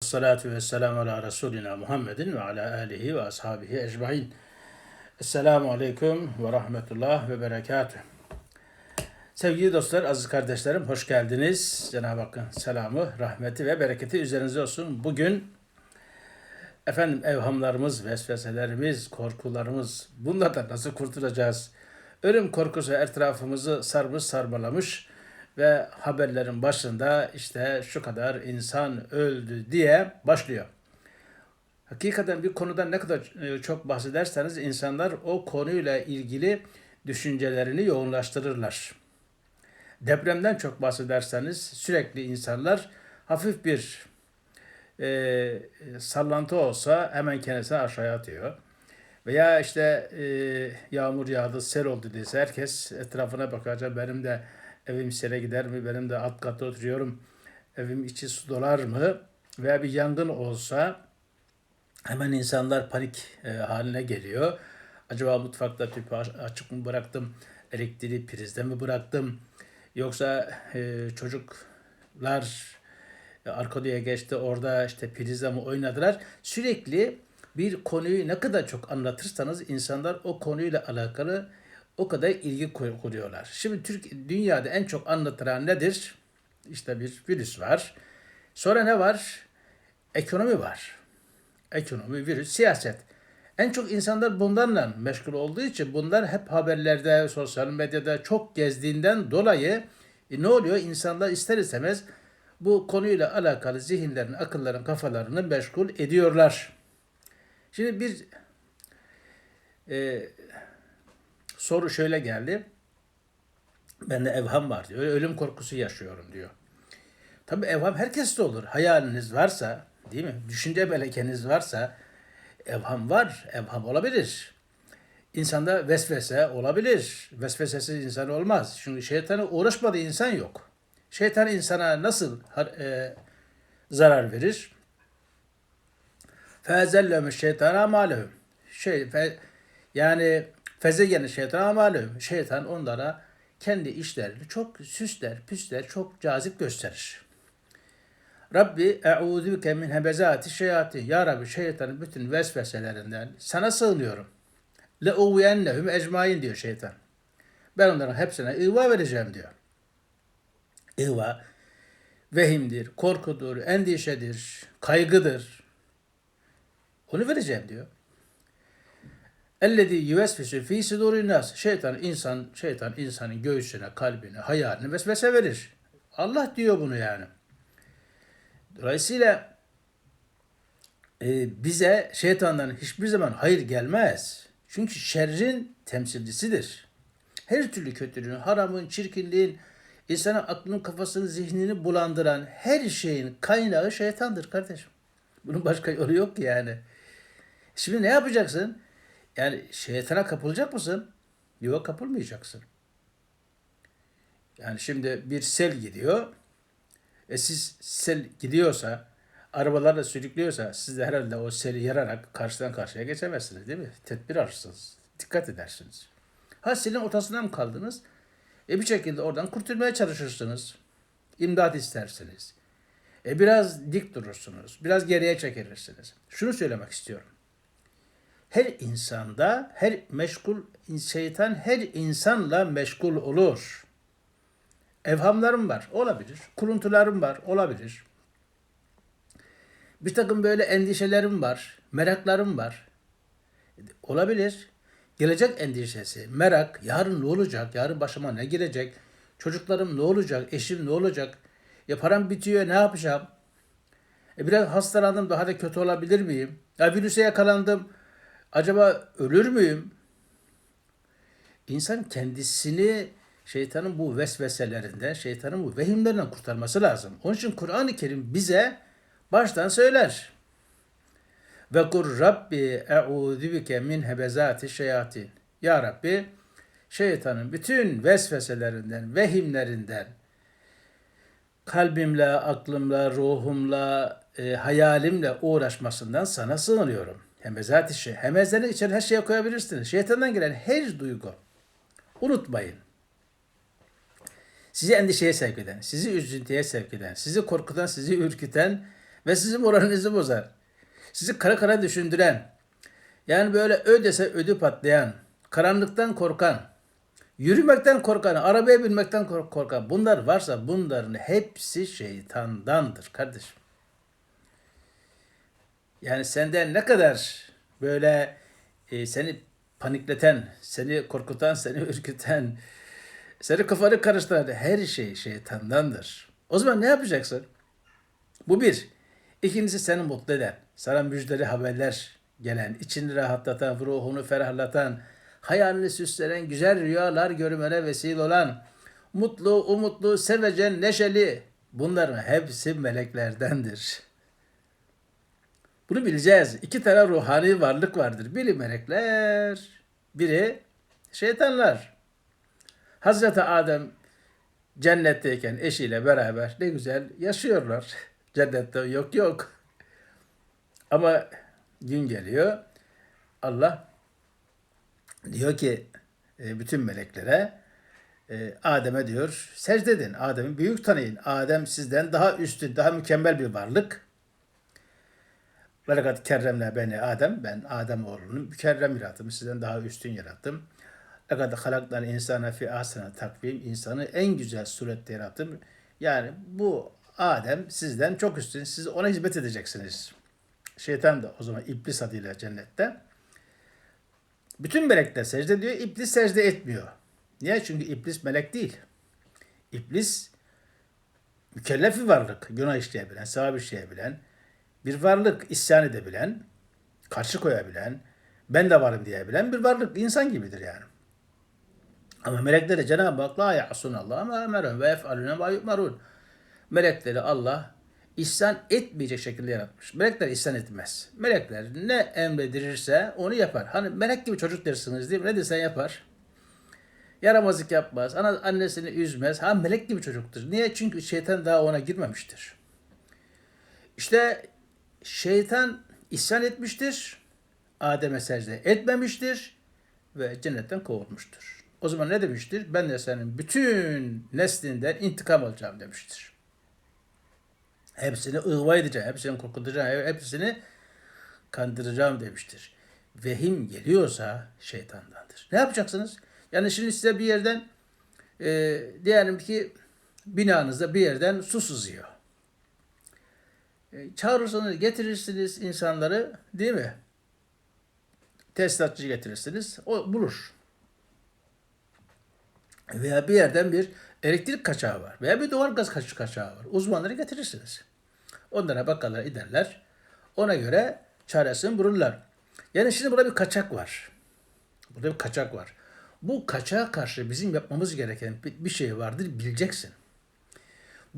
Salatu ve selamu ala Resulina Muhammedin ve ala alihi ve ashabihi ecmain. Esselamu aleyküm ve rahmetullah ve berekatuh. Sevgili dostlar, aziz kardeşlerim hoş geldiniz. Cenab-ı Hakk'ın selamı, rahmeti ve bereketi üzerinize olsun. Bugün efendim evhamlarımız, vesveselerimiz, korkularımız bunlardan nasıl kurtulacağız? Ölüm korkusu etrafımızı sarmış sarmalamış ve haberlerin başında işte şu kadar insan öldü diye başlıyor. Hakikaten bir konudan ne kadar e, çok bahsederseniz insanlar o konuyla ilgili düşüncelerini yoğunlaştırırlar. Depremden çok bahsederseniz sürekli insanlar hafif bir e, sallantı olsa hemen kendisini aşağıya atıyor. Veya işte e, yağmur yağdı, sel oldu dese herkes etrafına bakacak. Benim de evim sele gider mi? Benim de alt katta oturuyorum. Evim içi su dolar mı? Veya bir yangın olsa hemen insanlar panik e, haline geliyor. Acaba mutfakta tüpü açık mı bıraktım? Elektriği prizde mi bıraktım? Yoksa e, çocuklar e, arka geçti orada işte prizle mi oynadılar? Sürekli bir konuyu ne kadar çok anlatırsanız insanlar o konuyla alakalı o kadar ilgi kuruyorlar. Şimdi Türk dünyada en çok anlatılan nedir? İşte bir virüs var. Sonra ne var? Ekonomi var. Ekonomi, virüs, siyaset. En çok insanlar bunlarla meşgul olduğu için bunlar hep haberlerde, sosyal medyada çok gezdiğinden dolayı e, ne oluyor? İnsanlar ister istemez bu konuyla alakalı zihinlerin, akılların, kafalarını meşgul ediyorlar. Şimdi bir e, soru şöyle geldi. Bende evham var diyor. Ölüm korkusu yaşıyorum diyor. Tabi evham herkeste olur. Hayaliniz varsa, değil mi? Düşünce melekeniz varsa evham var. Evham olabilir. İnsanda vesvese olabilir. Vesvesesiz insan olmaz. Çünkü şeytana uğraşmadığı insan yok. Şeytan insana nasıl e, zarar verir? Fezelleme şeytan amalehum. Şey, fe, yani Fezeyyen şeytan amalehum. Şeytan onlara kendi işlerini çok süsler, püsler, çok cazip gösterir. Rabbi e'udüke min hebezati şeyati. Ya Rabbi şeytanın bütün vesveselerinden sana sığınıyorum. Le uviyennehum ecmain diyor şeytan. Ben onların hepsine ıva vereceğim diyor. Iva vehimdir, korkudur, endişedir, kaygıdır. Onu vereceğim diyor. Ellezî yüvesvisu fî sudûrin nas. Şeytan insan şeytan insanın göğsüne, kalbine, hayaline vesvese verir. Allah diyor bunu yani. Dolayısıyla e, bize şeytandan hiçbir zaman hayır gelmez. Çünkü şerrin temsilcisidir. Her türlü kötülüğün, haramın, çirkinliğin, insanın aklının, kafasını, zihnini bulandıran her şeyin kaynağı şeytandır kardeşim. Bunun başka yolu yok ki yani. Şimdi ne yapacaksın? Yani şeytana kapılacak mısın? Yok kapılmayacaksın. Yani şimdi bir sel gidiyor. E siz sel gidiyorsa, arabalarla sürüklüyorsa siz de herhalde o seli yararak karşıdan karşıya geçemezsiniz değil mi? Tedbir alırsınız. Dikkat edersiniz. Ha selin ortasından mı kaldınız? E bir şekilde oradan kurtulmaya çalışırsınız. İmdat istersiniz. E biraz dik durursunuz. Biraz geriye çekilirsiniz. Şunu söylemek istiyorum her insanda, her meşgul şeytan her insanla meşgul olur. Evhamlarım var, olabilir. Kuruntularım var, olabilir. Bir takım böyle endişelerim var, meraklarım var. Olabilir. Gelecek endişesi, merak, yarın ne olacak, yarın başıma ne gelecek, çocuklarım ne olacak, eşim ne olacak, ya param bitiyor ne yapacağım, e biraz hastalandım daha da kötü olabilir miyim, ya virüse yakalandım, Acaba ölür müyüm? İnsan kendisini şeytanın bu vesveselerinden, şeytanın bu vehimlerinden kurtarması lazım. Onun için Kur'an-ı Kerim bize baştan söyler. Ve kur Rabbi e'udü min hebezati şeyatin. Ya Rabbi şeytanın bütün vesveselerinden, vehimlerinden, kalbimle, aklımla, ruhumla, e, hayalimle uğraşmasından sana sığınıyorum. Hemezat işi. Hemezlerin içine her şeye koyabilirsiniz. Şeytandan gelen her duygu. Unutmayın. Sizi endişeye sevk eden, sizi üzüntüye sevk eden, sizi korkutan, sizi ürküten Ve sizin moralinizi bozar. Sizi kara kara düşündüren, yani böyle ödese ödü patlayan, karanlıktan korkan, yürümekten korkan, arabaya binmekten kork- korkan bunlar varsa bunların hepsi şeytandandır kardeşim. Yani senden ne kadar böyle e, seni panikleten, seni korkutan, seni ürküten, seni kafanı karıştıran her şey şeytandandır. O zaman ne yapacaksın? Bu bir. İkincisi seni mutlu eden, sana müjdeli haberler gelen, içini rahatlatan, ruhunu ferahlatan, hayalini süslenen, güzel rüyalar görmene vesile olan, mutlu, umutlu, sevecen, neşeli, bunların hepsi meleklerdendir. Bunu bileceğiz. İki tane ruhani varlık vardır. Biri melekler, biri şeytanlar. Hazreti Adem cennetteyken eşiyle beraber ne güzel yaşıyorlar. Cennette yok yok. Ama gün geliyor. Allah diyor ki e, bütün meleklere e, Adem'e diyor secde edin. Adem'i büyük tanıyın. Adem sizden daha üstün, daha mükemmel bir varlık. Velakat kerremle beni Adem. Ben Adem oğlunu mükerrem yarattım. Sizden daha üstün yarattım. Lekad halaktan insana fi ahsene takvim. insanı en güzel surette yarattım. Yani bu Adem sizden çok üstün. Siz ona hizmet edeceksiniz. Şeytan da o zaman iblis adıyla cennette. Bütün melekler secde ediyor. İblis secde etmiyor. Niye? Çünkü iblis melek değil. İblis mükellef bir varlık. Günah işleyebilen, sevap işleyebilen, bir varlık isyan edebilen, karşı koyabilen, ben de varım diyebilen bir varlık. insan gibidir yani. Ama melekleri Cenab-ı Hak la ya'sun ve ef'alune ma yu'marun. Melekleri Allah isyan etmeyecek şekilde yaratmış. Melekler isyan etmez. Melekler ne emredirirse onu yapar. Hani melek gibi çocuk dersiniz değil mi? Ne desen yapar. Yaramazlık yapmaz. Ana, annesini üzmez. Ha melek gibi çocuktur. Niye? Çünkü şeytan daha ona girmemiştir. İşte şeytan isyan etmiştir. Adem'e secde etmemiştir ve cennetten kovulmuştur. O zaman ne demiştir? Ben de senin bütün neslinden intikam alacağım demiştir. Hepsini ıhva edeceğim, hepsini korkutacağım, hepsini kandıracağım demiştir. Vehim geliyorsa şeytandandır. Ne yapacaksınız? Yani şimdi size bir yerden e, diyelim ki binanızda bir yerden su sızıyor. E, çağırırsanız getirirsiniz insanları değil mi? Tesisatçı getirirsiniz. O bulur. Veya bir yerden bir elektrik kaçağı var. Veya bir doğal gaz kaç- kaçağı var. Uzmanları getirirsiniz. Onlara bakarlar, ederler. Ona göre çaresini bulurlar. Yani şimdi burada bir kaçak var. Burada bir kaçak var. Bu kaçağa karşı bizim yapmamız gereken bir şey vardır, bileceksin.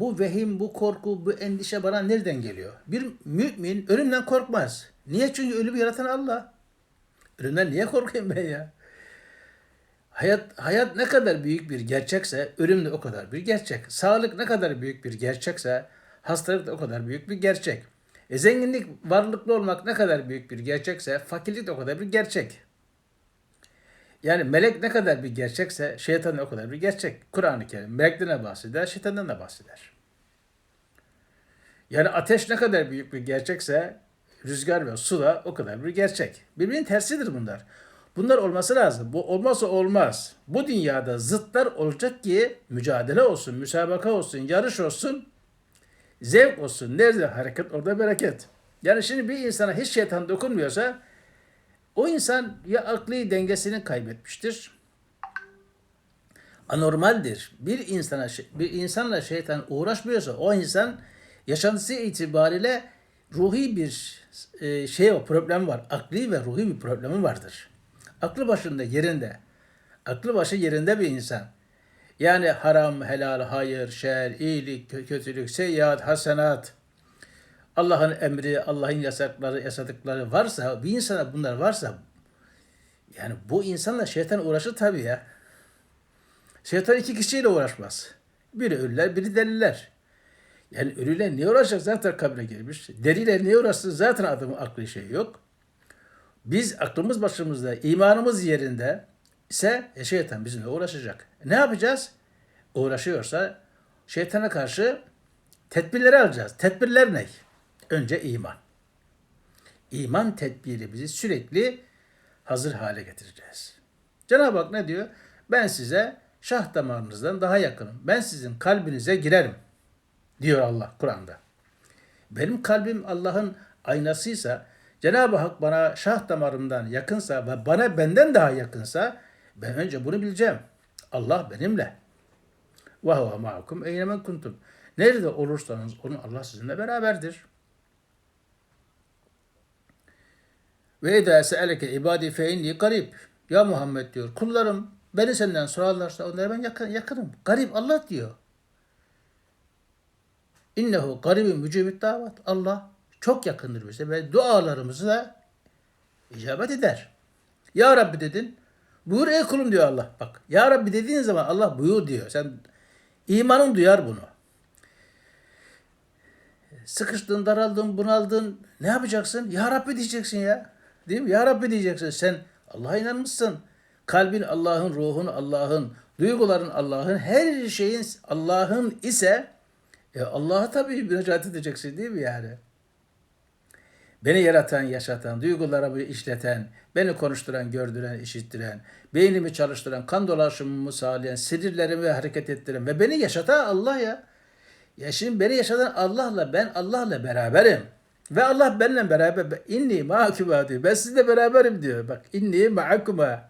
Bu vehim, bu korku, bu endişe bana nereden geliyor? Bir mümin ölümden korkmaz. Niye? Çünkü ölümü yaratan Allah. Ölümden niye korkayım ben ya? Hayat, hayat ne kadar büyük bir gerçekse ölüm de o kadar bir gerçek. Sağlık ne kadar büyük bir gerçekse hastalık da o kadar büyük bir gerçek. E, zenginlik, varlıklı olmak ne kadar büyük bir gerçekse fakirlik de o kadar bir gerçek. Yani melek ne kadar bir gerçekse şeytan o kadar bir gerçek. Kur'an-ı Kerim melekten de bahseder, şeytandan da bahseder. Yani ateş ne kadar büyük bir gerçekse rüzgar ve su da o kadar bir gerçek. Birbirinin tersidir bunlar. Bunlar olması lazım. Bu olmazsa olmaz. Bu dünyada zıtlar olacak ki mücadele olsun, müsabaka olsun, yarış olsun, zevk olsun. Nerede hareket orada bereket. Yani şimdi bir insana hiç şeytan dokunmuyorsa o insan ya akli dengesini kaybetmiştir. Anormaldir. Bir insana bir insanla şeytan uğraşmıyorsa o insan yaşantısı itibariyle ruhi bir e, şey o problem var. Akli ve ruhi bir problemi vardır. Aklı başında yerinde. Aklı başı yerinde bir insan. Yani haram, helal, hayır, şer, iyilik, kö- kötülük, seyyiat, hasenat, Allah'ın emri, Allah'ın yasakları, yasadıkları varsa, bir insana bunlar varsa, yani bu insanla şeytan uğraşır tabii ya. Şeytan iki kişiyle uğraşmaz. Biri ölüler, biri deliler. Yani ölüler niye uğraşacak? Zaten kabre girmiş. Deliler niye uğraşsın? Zaten adamın aklı şey yok. Biz aklımız başımızda, imanımız yerinde ise e, şeytan bizimle uğraşacak. Ne yapacağız? Uğraşıyorsa şeytana karşı tedbirleri alacağız. Tedbirler ne? Önce iman. İman tedbiri bizi sürekli hazır hale getireceğiz. Cenab-ı Hak ne diyor? Ben size şah damarınızdan daha yakınım. Ben sizin kalbinize girerim. Diyor Allah Kur'an'da. Benim kalbim Allah'ın aynasıysa, Cenab-ı Hak bana şah damarımdan yakınsa ve bana benden daha yakınsa ben önce bunu bileceğim. Allah benimle. Ve huve ma'akum eynemen kuntum. Nerede olursanız onun Allah sizinle beraberdir. Ve edâ se'eleke ibâdî fe inni garib. Ya Muhammed diyor kullarım beni senden sorarlarsa onlara ben yakın, yakınım. Garip Allah diyor. İnnehu garibun mücibit davat. Allah çok yakındır bize ve dualarımızı da icabet eder. Ya Rabbi dedin. Buyur ey kulum diyor Allah. Bak Ya Rabbi dediğin zaman Allah buyur diyor. Sen imanın duyar bunu. Sıkıştın, daraldın, bunaldın. Ne yapacaksın? Ya Rabbi diyeceksin ya. Değil mi? Ya Rabbi diyeceksin. Sen Allah'a inanmışsın. Kalbin Allah'ın, ruhun Allah'ın, duyguların Allah'ın, her şeyin Allah'ın ise e Allah'a tabii müracaat edeceksin değil mi yani? Beni yaratan, yaşatan, duygularımı işleten, beni konuşturan, gördüren, işittiren, beynimi çalıştıran, kan dolaşımımı sağlayan, sinirlerimi hareket ettiren ve beni yaşatan Allah ya. Ya şimdi beni yaşatan Allah'la ben Allah'la beraberim. Ve Allah benimle beraber inni ma'akuma diyor. Ben sizinle beraberim diyor. Bak inni ma'akuma.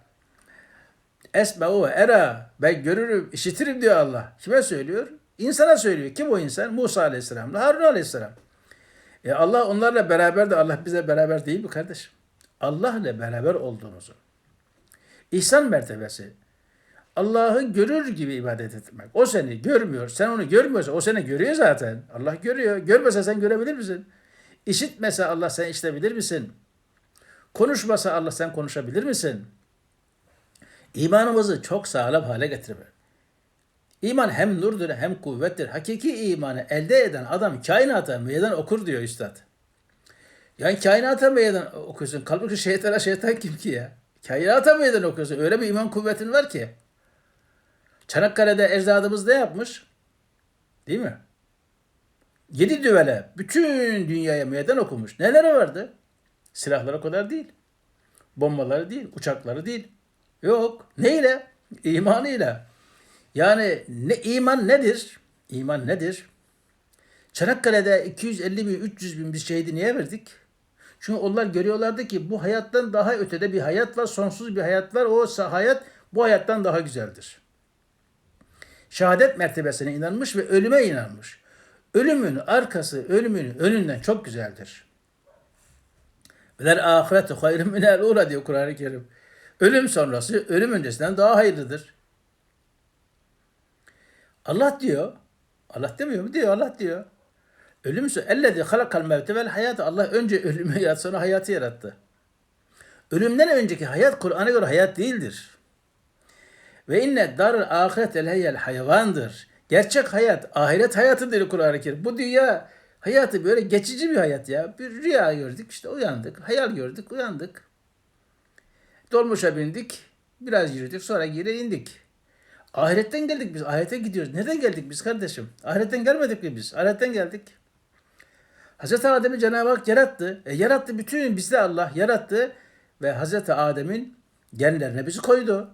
Esma'u ve era. Ben görürüm, işitirim diyor Allah. Kime söylüyor? İnsana söylüyor. Kim o insan? Musa Aleyhisselam'la Harun Aleyhisselam. E Allah onlarla beraber de Allah bize beraber değil mi kardeşim? Allah ile beraber olduğumuzu. İhsan mertebesi. Allah'ı görür gibi ibadet etmek. O seni görmüyor. Sen onu görmüyorsan o seni görüyor zaten. Allah görüyor. Görmese sen görebilir misin? İşitmese Allah sen işitebilir misin? Konuşmasa Allah sen konuşabilir misin? İmanımızı çok sağlam hale getirmek. İman hem nurdur hem kuvvettir. Hakiki imanı elde eden adam kainata meydan okur diyor üstad. Yani kainata meydan okuyorsun. Kalbur şeytana şeytan kim ki ya? Kainata meydan okuyorsun. Öyle bir iman kuvvetin var ki. Çanakkale'de ecdadımız ne yapmış? Değil mi? Yedi düvele bütün dünyaya meydan okumuş. Neler vardı? Silahlar o kadar değil. Bombaları değil, uçakları değil. Yok. Neyle? İmanıyla. Yani ne iman nedir? İman nedir? Çanakkale'de 250 bin, 300 bin bir şehidi niye verdik? Çünkü onlar görüyorlardı ki bu hayattan daha ötede bir hayat var, sonsuz bir hayat var. O hayat bu hayattan daha güzeldir. Şehadet mertebesine inanmış ve ölüme inanmış. Ölümün arkası, ölümün önünden çok güzeldir. Veler ahiretu hayrun minel ula diyor Kur'an-ı Kerim. Ölüm sonrası ölüm öncesinden daha hayırlıdır. Allah diyor. Allah demiyor mu? Diyor Allah diyor. Ölüm ellezî halakal mevte vel hayatı. Allah önce ölümü yarattı sonra hayatı yarattı. Ölümden önceki hayat Kur'an'a göre hayat değildir. Ve inne darul ahiret el hayvandır. Gerçek hayat, ahiret hayatıdır Kur'an-ı Kerim. Bu dünya hayatı böyle geçici bir hayat ya. Bir rüya gördük işte uyandık. Hayal gördük uyandık. Dolmuşa bindik. Biraz yürüdük sonra geri indik. Ahiretten geldik biz. Ahirete gidiyoruz. Nereden geldik biz kardeşim? Ahiretten gelmedik mi biz? Ahiretten geldik. Hazreti Adem'i Cenab-ı Hak yarattı. E, yarattı bütün bizde Allah yarattı. Ve Hazreti Adem'in genlerine bizi koydu.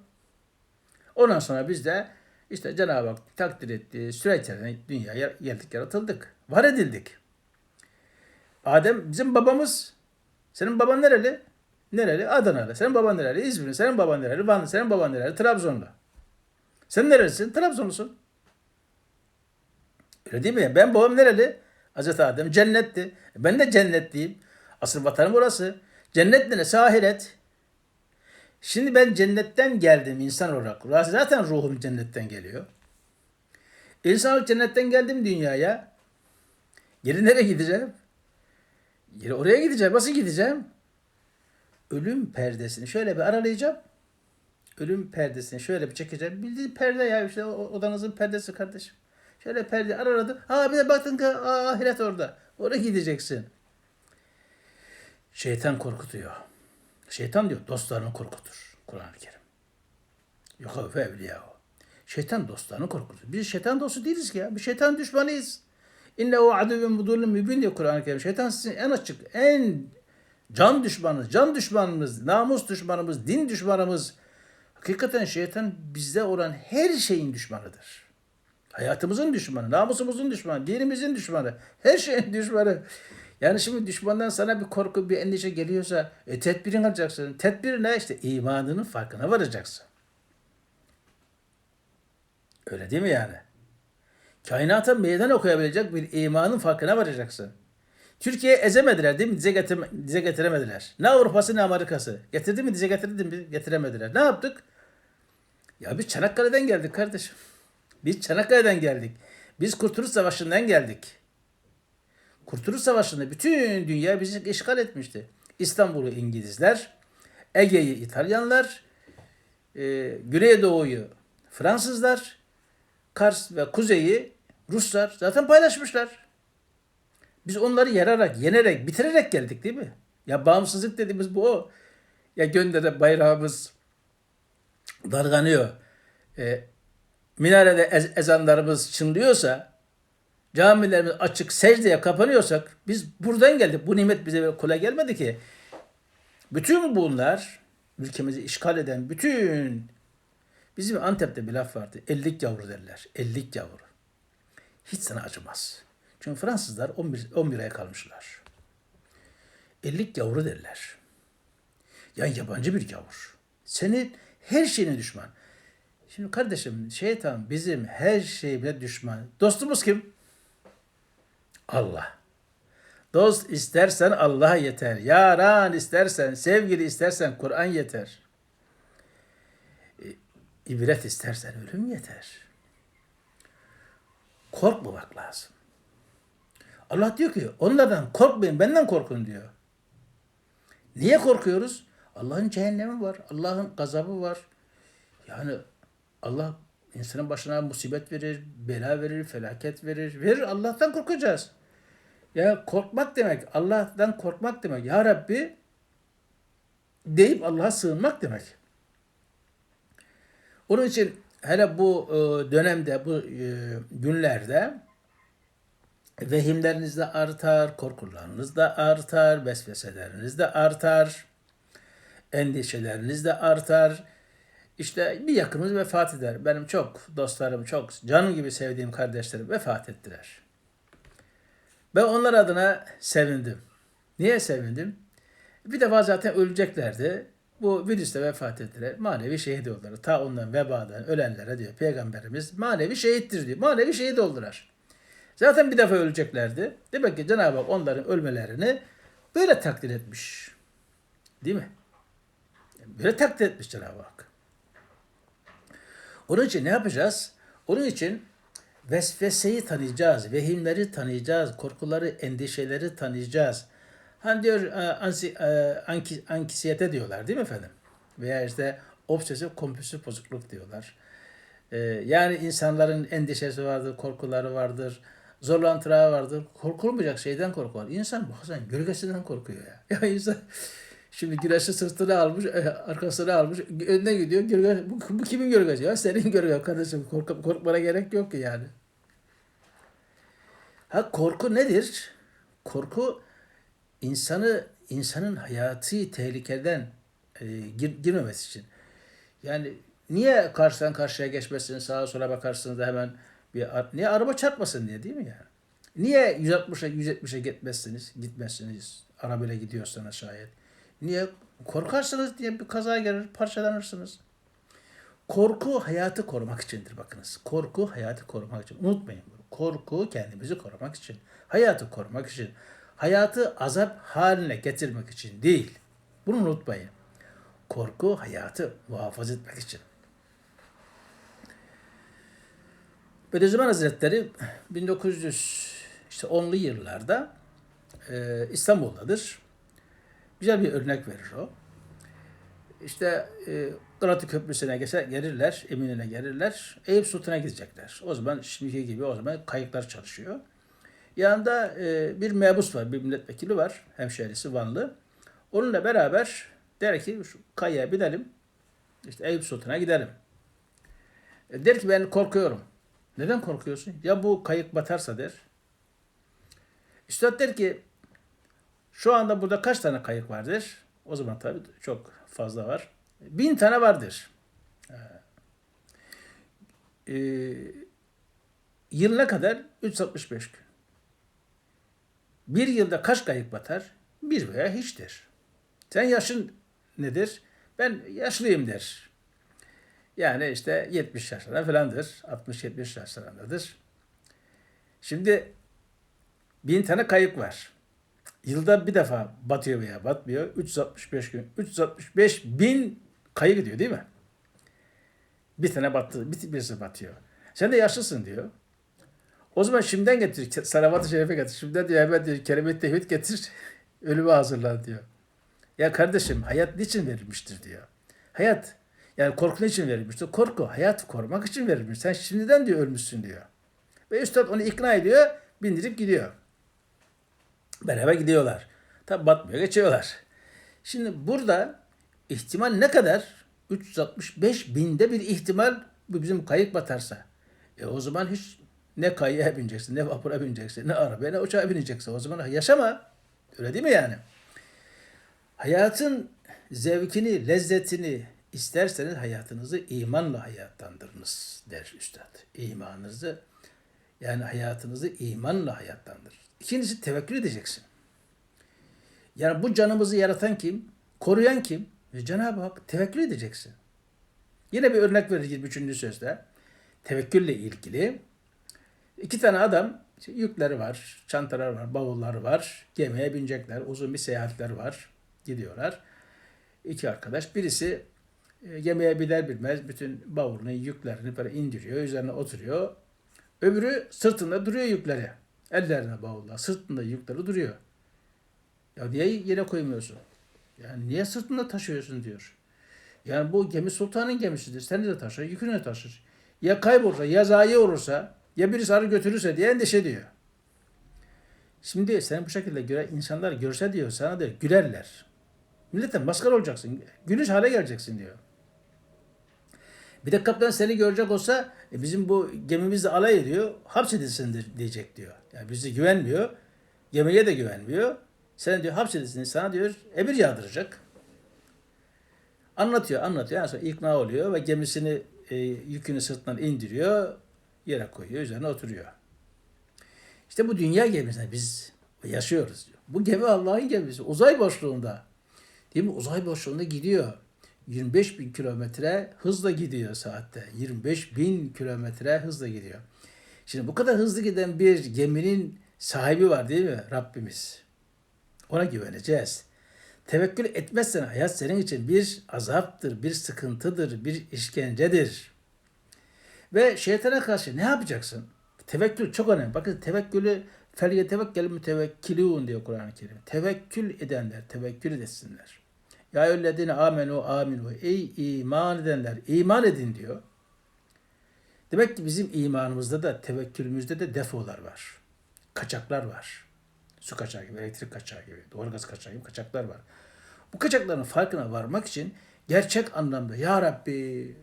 Ondan sonra biz de işte Cenab-ı Hak takdir ettiği süreçlerine dünyaya geldik, yaratıldık. Var edildik. Adem bizim babamız. Senin baban nereli? Nereli? Adana'da. Senin baban nereli? İzmir'de. Senin baban nereli? Van'da. Senin baban nereli? Trabzon'da. Sen nerelisin? Trabzonlusun. Öyle değil mi? Ben babam nereli? Hazreti Adem cennetti. Ben de cennetliyim. Asıl vatanım orası. Cennet neresi? Ahiret. Şimdi ben cennetten geldim insan olarak. Zaten ruhum cennetten geliyor. İnsan olarak cennetten geldim dünyaya. Geri nereye gideceğim? Geri oraya gideceğim. Nasıl gideceğim? Ölüm perdesini şöyle bir aralayacağım. Ölüm perdesini şöyle bir çekeceğim. Bildiğin perde ya işte odanızın perdesi kardeşim. Şöyle perde araladım. Ha bir de baktın ki ahiret orada. Oraya gideceksin. Şeytan korkutuyor. Şeytan diyor dostlarını korkutur. Kur'an-ı Kerim. Yuhafe evliya o. Şeytan dostlarını korkutur. Biz şeytan dostu değiliz ki ya. Biz şeytan düşmanıyız. İnnehu aduvun mudulun mübin diyor Kur'an-ı Kerim. Şeytan sizin en açık, en can düşmanınız, can düşmanımız, namus düşmanımız, din düşmanımız. Hakikaten şeytan bizde olan her şeyin düşmanıdır. Hayatımızın düşmanı, namusumuzun düşmanı, dinimizin düşmanı, her şeyin düşmanı. Yani şimdi düşmandan sana bir korku, bir endişe geliyorsa e, tedbirini alacaksın. Tedbir ne? İşte imanının farkına varacaksın. Öyle değil mi yani? Kainata meydan okuyabilecek bir imanın farkına varacaksın. Türkiye'yi ezemediler değil mi? Dize, getirme, dize getiremediler. Ne Avrupa'sı ne Amerika'sı. Getirdi mi dize getirdi mi? Getiremediler. Ne yaptık? Ya biz Çanakkale'den geldik kardeşim. Biz Çanakkale'den geldik. Biz Kurtuluş Savaşı'ndan geldik. Kurtuluş Savaşı'nda bütün dünya bizi işgal etmişti. İstanbul'u İngilizler, Ege'yi İtalyanlar, e, Güneydoğu'yu Fransızlar, Kars ve Kuzey'i Ruslar zaten paylaşmışlar. Biz onları yararak, yenerek, bitirerek geldik değil mi? Ya bağımsızlık dediğimiz bu o. Ya göndere bayrağımız darganıyor. E, minarede ez- ezanlarımız çınlıyorsa, camilerimiz açık secdeye kapanıyorsak biz buradan geldik. Bu nimet bize böyle kolay gelmedi ki. Bütün bunlar ülkemizi işgal eden bütün bizim Antep'te bir laf vardı. Ellik yavru derler. Ellik yavru. Hiç sana acımaz. Çünkü Fransızlar 11, 11 aya kalmışlar. Ellik yavru derler. Yani yabancı bir yavur. Senin her şeyine düşman. Şimdi kardeşim şeytan bizim her şeyime düşman. Dostumuz kim? Allah. Dost istersen Allah yeter. Yaran istersen, sevgili istersen Kur'an yeter. E, İbret istersen ölüm yeter. Korkmamak lazım. Allah diyor ki onlardan korkmayın, benden korkun diyor. Niye korkuyoruz? Allah'ın cehennemi var, Allah'ın gazabı var. Yani Allah insanın başına musibet verir, bela verir, felaket verir. Verir Allah'tan korkacağız. Ya korkmak demek, Allah'tan korkmak demek. Ya Rabbi deyip Allah'a sığınmak demek. Onun için hele bu e, dönemde, bu e, günlerde vehimleriniz de artar, korkularınız da artar, vesveseleriniz de artar, endişeleriniz de artar. İşte bir yakınımız vefat eder. Benim çok dostlarım, çok canım gibi sevdiğim kardeşlerim vefat ettiler. Ben onlar adına sevindim. Niye sevindim? Bir defa zaten öleceklerdi. Bu virüste vefat ettiler. Manevi şehit oldular. Ta ondan vebadan ölenlere diyor Peygamberimiz manevi şehittir diyor. Manevi şehit oldular. Zaten bir defa öleceklerdi. Demek ki Cenab-ı Hak onların ölmelerini böyle takdir etmiş. Değil mi? Böyle takdir etmiş Cenab-ı Hak. Onun için ne yapacağız? Onun için vesveseyi tanıyacağız, vehimleri tanıyacağız, korkuları, endişeleri tanıyacağız. Hani diyor e, ansi, e, anki, ankisiyete diyorlar değil mi efendim? Veya işte obsesif kompulsif bozukluk diyorlar. E, yani insanların endişesi vardır, korkuları vardır, zorlantıları vardır. Korkulmayacak şeyden korkar. İnsan bazen gölgesinden korkuyor ya. Ya insan Şimdi güneşi sırtına almış, e, arkasına almış, önüne gidiyor. Gölge, bu, bu kimin gölgesi ya? Senin gölgen kardeşim. Kork, korkmana gerek yok ki yani. Ha korku nedir? Korku insanı insanın hayatı tehlikeden e, gir, girmemesi için. Yani niye karşıdan karşıya geçmesin, sağa sola bakarsınız da hemen bir niye araba çarpmasın diye değil mi yani? Niye 160'a 170'e gitmezsiniz, gitmezsiniz arabayla gidiyorsanız şayet? Niye? Korkarsınız diye bir kaza gelir, parçalanırsınız. Korku hayatı korumak içindir bakınız. Korku hayatı korumak için. Unutmayın bunu. Korku kendimizi korumak için. Hayatı korumak için. Hayatı azap haline getirmek için değil. Bunu unutmayın. Korku hayatı muhafaza etmek için. Bediüzzaman Hazretleri 1900 işte 10'lu yıllarda e, İstanbul'dadır. Güzel bir örnek verir o. İşte e, Galata Köprüsü'ne gelirler, Eminönü'ne gelirler. Eyüp Sultan'a gidecekler. O zaman şimdiki gibi o zaman kayıklar çalışıyor. Yanında e, bir mebus var, bir milletvekili var. Hemşehrisi Vanlı. Onunla beraber der ki şu kayaya binelim. İşte Eyüp Sultan'a gidelim. E, der ki ben korkuyorum. Neden korkuyorsun? Ya bu kayık batarsa der. Üstad der ki şu anda burada kaç tane kayık vardır? O zaman tabii çok fazla var. Bin tane vardır. Ee, yılına kadar 365 gün. Bir yılda kaç kayık batar? Bir veya hiçtir. Sen yaşın nedir? Ben yaşlıyım der. Yani işte 70 yaşlarında falandır. 60-70 yaşlarındadır. Şimdi bin tane kayık var. Yılda bir defa batıyor veya batmıyor. 365 gün. 365 bin kayık gidiyor değil mi? Bir tane battı, bir birisi batıyor. Sen de yaşlısın diyor. O zaman şimdiden getir, salavat-ı şerife getir. Şimdiden diyor hemen diyor, kelime-i tevhid getir, ölüme hazırlan diyor. Ya kardeşim hayat niçin verilmiştir diyor. Hayat yani korku niçin verilmiştir? Korku hayat korumak için verilmiş. Sen şimdiden diyor ölmüşsün diyor. Ve üstad onu ikna ediyor, bindirip gidiyor. Beraber gidiyorlar. Tabi batmıyor, geçiyorlar. Şimdi burada ihtimal ne kadar? 365 binde bir ihtimal bu bizim kayık batarsa. E o zaman hiç ne kayığa bineceksin, ne vapura bineceksin, ne arabaya, ne uçağa bineceksin. O zaman yaşama. Öyle değil mi yani? Hayatın zevkini, lezzetini isterseniz hayatınızı imanla hayatlandırınız der üstad. İmanınızı yani hayatınızı imanla hayatlandır. İkincisi tevekkül edeceksin. Yani bu canımızı yaratan kim? Koruyan kim? E Cenab-ı Hak tevekkül edeceksin. Yine bir örnek vereceğiz üçüncü sözde. Tevekkülle ilgili. İki tane adam işte yükleri var, çantalar var, bavulları var. Gemiye binecekler. Uzun bir seyahatler var. Gidiyorlar. İki arkadaş. Birisi e, gemiye biner bilmez bütün bavulunu, yüklerini böyle indiriyor. Üzerine oturuyor. Öbürü sırtında duruyor yükleri. Ellerine bavullar. Sırtında yükleri duruyor. Ya niye yere koymuyorsun? Yani niye sırtında taşıyorsun diyor. Yani bu gemi sultanın gemisidir. Seni de taşır, yükünü de taşır. Ya kaybolursa, ya zayi olursa, ya birisi arı götürürse diye endişe diyor. Şimdi sen bu şekilde göre insanlar görse diyor sana diyor gülerler. Milletten maskara olacaksın. Gülüş hale geleceksin diyor. Bir de kaptan seni görecek olsa e, bizim bu gemimizle alay ediyor. Hapsedilsin diyecek diyor. Yani bizi güvenmiyor. Gemiye de güvenmiyor. Sen diyor hapsedilsin sana diyor emir yağdıracak. Anlatıyor anlatıyor. En sonra ikna oluyor ve gemisini e, yükünü sırtından indiriyor. Yere koyuyor. Üzerine oturuyor. İşte bu dünya gemisinde biz yaşıyoruz diyor. Bu gemi Allah'ın gemisi. Uzay boşluğunda. Değil mi? Uzay boşluğunda gidiyor. 25 bin kilometre hızla gidiyor saatte. 25 bin kilometre hızla gidiyor. Şimdi bu kadar hızlı giden bir geminin sahibi var değil mi? Rabbimiz. Ona güveneceğiz. Tevekkül etmezsen hayat senin için bir azaptır, bir sıkıntıdır, bir işkencedir. Ve şeytana karşı ne yapacaksın? Tevekkül çok önemli. Bakın tevekkülü fel tevekkül mütevekkilun diyor Kur'an-ı Kerim. Tevekkül edenler tevekkül etsinler. Ya eyyühellezine amenu aminu. Ey iman edenler iman edin diyor. Demek ki bizim imanımızda da tevekkülümüzde de defolar var. Kaçaklar var. Su kaçağı gibi, elektrik kaçağı gibi, doğalgaz kaçağı gibi kaçaklar var. Bu kaçakların farkına varmak için gerçek anlamda Ya Rabbi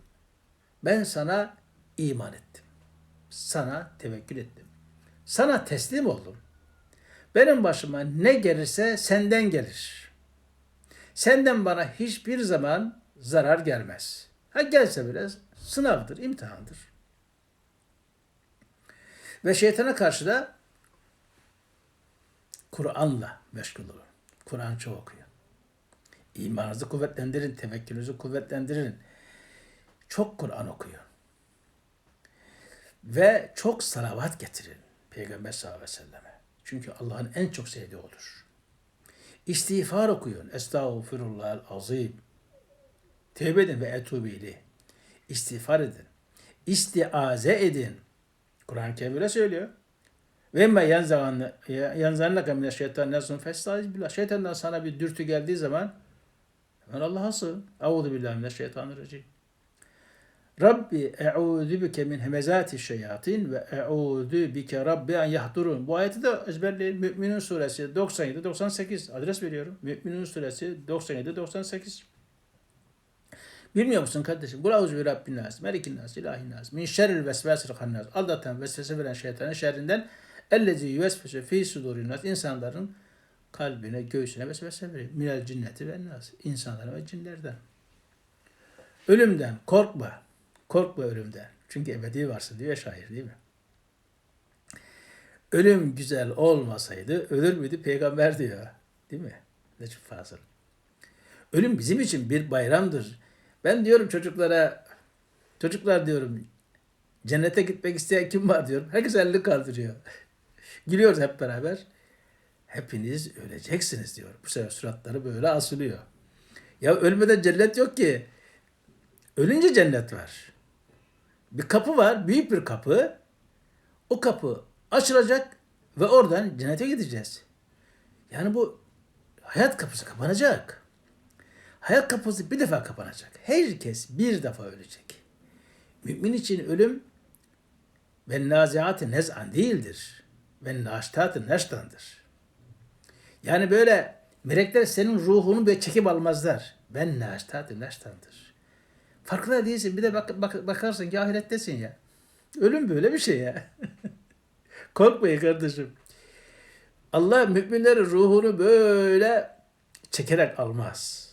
ben sana iman ettim. Sana tevekkül ettim. Sana teslim oldum. Benim başıma ne gelirse senden gelir. Senden bana hiçbir zaman zarar gelmez. Ha gelse bile sınavdır, imtihandır. Ve şeytana karşı da Kur'an'la meşgul olun. Kur'an çok okuyun. İmanınızı kuvvetlendirin, tevekkülünüzü kuvvetlendirin. Çok Kur'an okuyun. Ve çok salavat getirin Peygamber sallallahu aleyhi ve selleme. Çünkü Allah'ın en çok sevdiği odur. İstiğfar okuyun. Estağfirullah azim. Tevbe edin ve etubili. İstiğfar edin. İstiaze edin. Kur'an-ı Kerim öyle söylüyor. Ve emme yanzarnaka mine şeytan nesun festaiz billah. Şeytandan sana bir dürtü geldiği zaman hemen Allah'a sığın. Euzu billahi mineşşeytanirracim. Rabbi e'udü bike min hemezati şeyatin ve e'udü bike rabbi en yahdurun. Bu ayeti de ezberleyin. Müminun suresi 97-98 adres veriyorum. Müminun suresi 97-98. Bilmiyor musun kardeşim? Kul auzu bi rabbin nas, melikin nas, ilahin nas, min şerril vesvesil hannas. Aldatan vesvese veren şeytanın şerrinden Ellezi yüvesvese fî sudurin nas. İnsanların kalbine, göğsüne vesvese veriyor. Minel cinneti ve nas. İnsanların ve cinlerden. Ölümden korkma. Korkma ölümden. Çünkü ebedi varsın diyor şair değil mi? Ölüm güzel olmasaydı ölür müydü peygamber diyor. Değil mi? Necip Fazıl. Ölüm bizim için bir bayramdır. Ben diyorum çocuklara, çocuklar diyorum cennete gitmek isteyen kim var diyorum. Herkes elini kaldırıyor. Gülüyoruz hep beraber. Hepiniz öleceksiniz diyor. Bu sefer suratları böyle asılıyor. Ya ölmeden cennet yok ki. Ölünce cennet var. Bir kapı var, büyük bir kapı. O kapı açılacak ve oradan cennete gideceğiz. Yani bu hayat kapısı kapanacak. Hayat kapısı bir defa kapanacak. Herkes bir defa ölecek. Mümin için ölüm ve naziatı nez'an değildir. Ve naştatı neştandır. Yani böyle melekler senin ruhunu böyle çekip almazlar. Ben naştatı neştandır. Farkında değilsin. Bir de bak, bak, bakarsın ki ahirettesin ya. Ölüm böyle bir şey ya. Korkmayın kardeşim. Allah müminlerin ruhunu böyle çekerek almaz.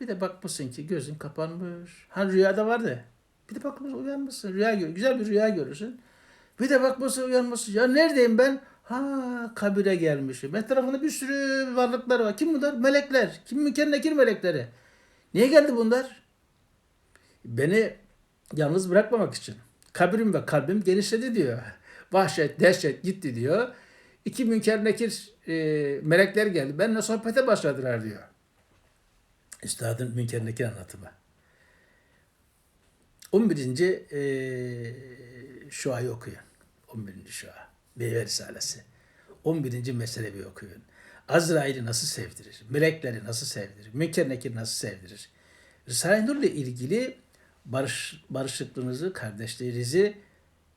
Bir de bakmışsın ki gözün kapanmış. Hani rüyada vardı. Bir de bakmışsın uyanmışsın. Rüya gör, güzel bir rüya görürsün. Bir de bakmışsın uyanmışsın. Ya neredeyim ben? Ha kabire gelmişim. Etrafında bir sürü varlıklar var. Kim bunlar? Melekler. Kim münker nekir melekleri. Niye geldi bunlar? Beni yalnız bırakmamak için. Kabrim ve kalbim genişledi diyor. Vahşet, dehşet gitti diyor. İki münker nekir e, melekler geldi. Benimle sohbete başladılar diyor. Üstadın münker nekir anlatımı. 11. E, şuayı okuyun. 11. şua. Beyve Risalesi. 11. meselevi okuyun. Azrail'i nasıl sevdirir? Melekleri nasıl sevdirir? Münker nekir nasıl sevdirir? Risale-i Nur ile ilgili barış, barışıklığınızı, kardeşliğinizi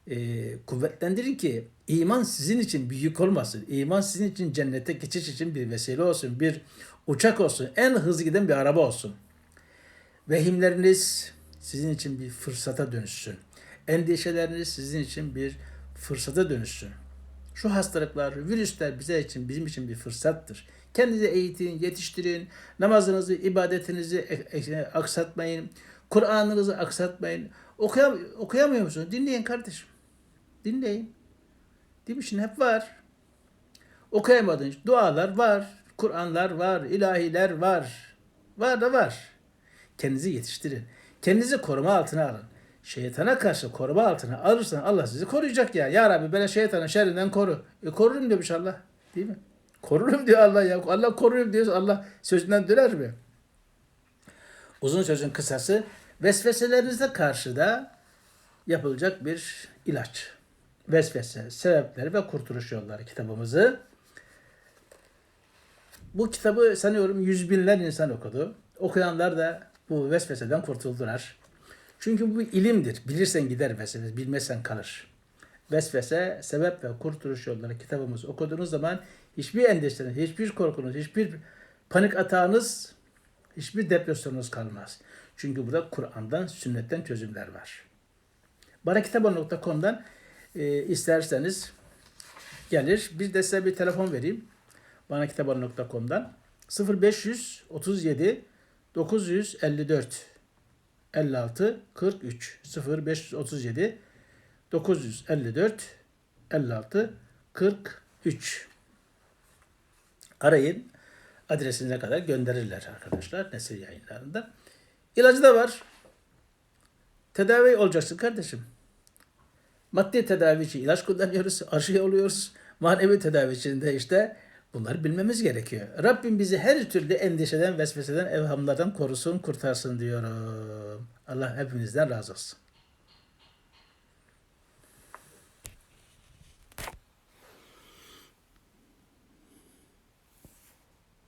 e, kuvvetlendirin ki iman sizin için bir yük olmasın. İman sizin için cennete geçiş için bir vesile olsun. Bir uçak olsun. En hızlı giden bir araba olsun. Vehimleriniz sizin için bir fırsata dönüşsün. Endişeleriniz sizin için bir fırsata dönüşsün. Şu hastalıklar, virüsler bize için, bizim için bir fırsattır. Kendinizi eğitin, yetiştirin. Namazınızı, ibadetinizi e- e- aksatmayın. Kur'an'ınızı aksatmayın. Okuyam okuyamıyor musunuz? Dinleyin kardeşim. Dinleyin. Değil mi? Şimdi hep var. Okuyamadın. Dualar var. Kur'anlar var. ilahiler var. Var da var. Kendinizi yetiştirin. Kendinizi koruma altına alın. Şeytana karşı koruma altına alırsan Allah sizi koruyacak ya. Ya Rabbi beni şeytanın şerrinden koru. E korurum demiş Allah. Değil mi? Korurum diyor Allah ya. Allah korurum diyor. Allah sözünden döner mi? Uzun sözün kısası vesveselerinize karşı da yapılacak bir ilaç. Vesvese, sebepleri ve kurtuluş yolları kitabımızı. Bu kitabı sanıyorum yüz binler insan okudu. Okuyanlar da bu vesveseden kurtuldular. Çünkü bu ilimdir. Bilirsen gider vesvese, bilmezsen kalır. Vesvese, sebep ve kurtuluş yolları kitabımızı okuduğunuz zaman hiçbir endişeniz, hiçbir korkunuz, hiçbir panik atağınız, hiçbir depresyonunuz kalmaz. Çünkü burada Kur'an'dan, sünnetten çözümler var. Barakitaba.com'dan e, isterseniz gelir. Bir de size bir telefon vereyim. Barakitaba.com'dan 0537 954 56 43 0537 954 56 43 arayın adresine kadar gönderirler arkadaşlar nesil yayınlarında. İlacı da var. Tedavi olacaksın kardeşim. Maddi tedavi için ilaç kullanıyoruz, aşı oluyoruz. Manevi tedavi için de işte bunları bilmemiz gerekiyor. Rabbim bizi her türlü endişeden, vesveseden, evhamlardan korusun, kurtarsın diyorum. Allah hepinizden razı olsun.